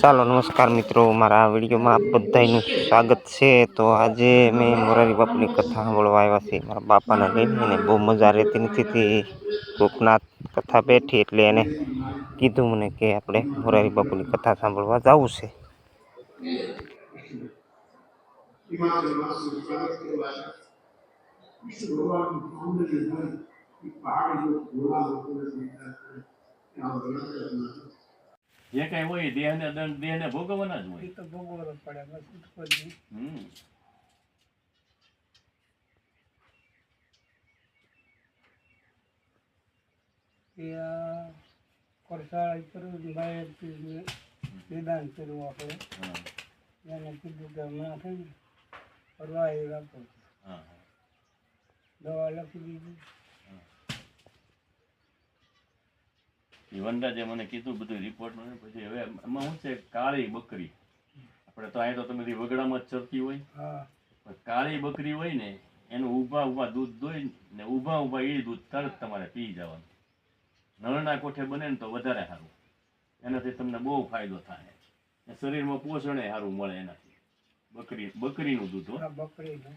ચાલો, નમસ્કાર મિત્રો. મારા આ વિડીયોમાં આપ બધાનું સ્વાગત છે. તો આજે મેં મોરારી બાપની કથા સાંભળવા આવ્યા છે મારા બાપાને લઈને બહુ મજા રહેતી નથી તે કોકનાથ કથા બેઠી એટલે એને કીધું મને કે આપણે મોરારી બાપુની કથા સાંભળવા જવું છે. હિમાચલ જો કઈ હોય દેહ દેહને દંડ દેહને ભોગવવાના જ હોય. તો ભોગવવો પડે હમ. કોરસાળ કરવું બહાર નિદાન કરવું આપણે. એને કીધું કે હમણાં છે ને ફરવા એ રાખો. દવા લખી દીધી. એ વનરાજે મને કીધું બધું રિપોર્ટ પછી હવે એમાં શું છે કાળી બકરી. આપણે તો અહીંયા તો તમે વગડામાં જ ચરતી હોય. કાળી બકરી હોય ને એનું ઊભા ઊભા દૂધ દોઈ ને ઊભા ઊભા એ દૂધ તરત તમારે પી જવાનું. નળના કોઠે બને ને તો વધારે સારું. એનાથી તમને બહુ ફાયદો થાય. ને શરીરમાં પોષણ સારું મળે એનાથી. બકરી બકરીનું દૂધ હો. આ બકરીનું.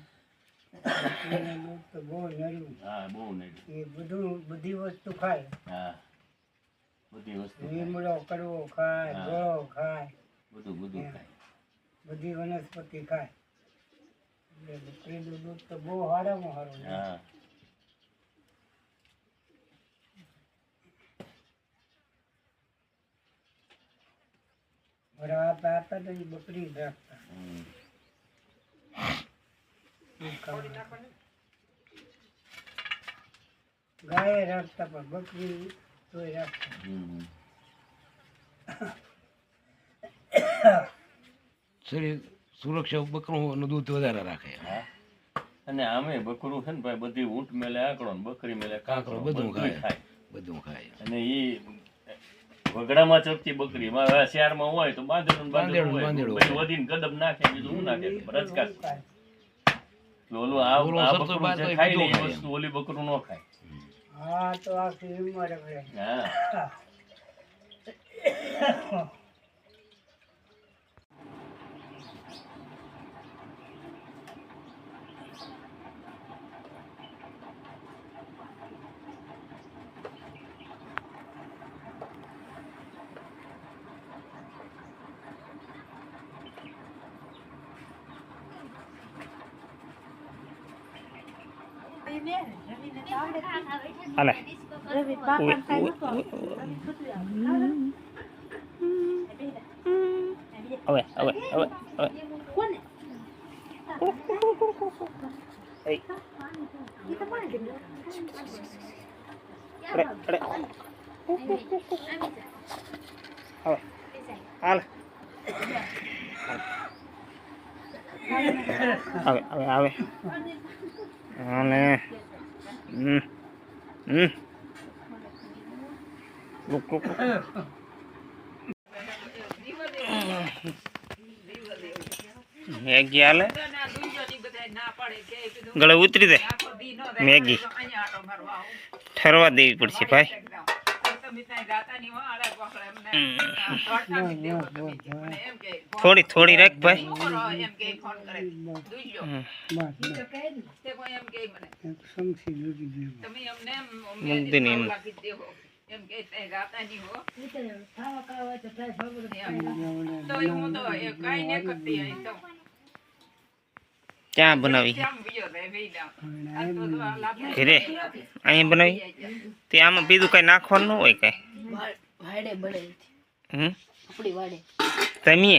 બકરીનું દૂધ તો બહુ નર્યું હા બહુ નહીં એ બધું બધી વસ્તુ ખાય. હા. બધી વસ્તુ લીમડો કડવો ખાય. ગળો ખાય. બધું બધું ખાય. બધી વનસ્પતિ ખાય. એટલે બકરીનું દૂધ તો બહુ સારામાં સારું. હા. મારા આપા તો એ બકરી જ રાખતા. ગાય રાખતા પણ બકરી શરીર સુરક્ષા બકરું દૂધ વધારે રાખે. અને આમે બકરું છે ને ભાઈ બધી ઊંટ મેલે આકડો ને બકરી મેલે કાંકરો કાંકરો બધું ખાય. બધું ખાય. અને એ વગડામાં ચરતી બકરી. મારા શિયાળમાં હોય તો બાંધેડું બાંધેડું બાંધેડું બધું વધીને ગદબ નાખે બીજું હું નાખે? રજકા. ઓલું આ ઓલું આ સરસો બકરું જે ખાય એ વસ્તુ ઓલી બકરું ન ખાય. હા તો આખી ઉંમર હવે હા હાલે હવે હવે હવે હવે. હવે હાલ આવે હવે આવે અને લુક લુક લુક. મેગી હાલે ગળે ઉતરી દે મેગી. ઠરવા દેવી પડશે ભાઈ. થોડી થોડી રાખ ભાઈ. તો જોડી દે મૂકી દે ને એમ. ક્યાં બનાવી ઘરે અહીંયા બનાવી તે આમાં બીજું કઈ નાખવાનું ન હોય કઈ વાડે બળે હમ આપણી વાડે તમે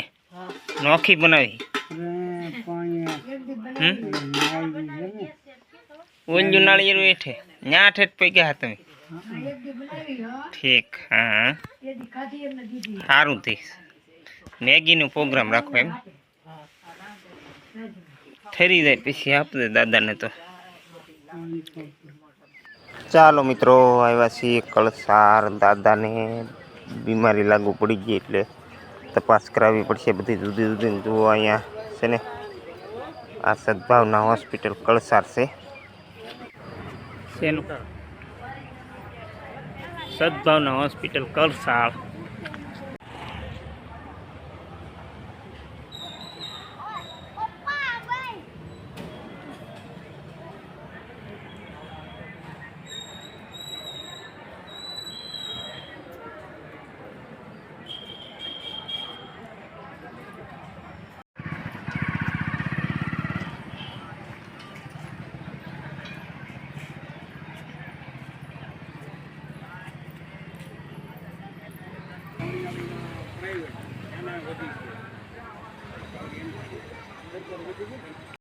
નોખી બનાવી? રે પાણી હમ? નાઈ જમે ઊંજુ નાળિયેર હેઠે? ન્યા ઠેઠ પૈકી હા તમે? ઠીક હા. સારું થઈ મેગીનો પ્રોગ્રામ રાખો એમ? ઠરી જાય પછી આપદે દાદાને તો. ચાલો મિત્રો આવ્યા છીએ કળસાર દાદાને બીમારી લાગુ પડી ગઈ એટલે તપાસ કરાવવી પડશે બધી જુદી જુદી જુઓ અહીંયા છે ને. આ સદભાવના હોસ્પિટલ કળસાર છે. શેનું? સદભાવના હોસ્પિટલ કરસાળ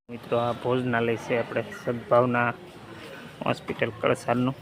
મિત્રો આ ભોજનાલય છે આપણે સદભાવના હોસ્પિટલ કળસારનું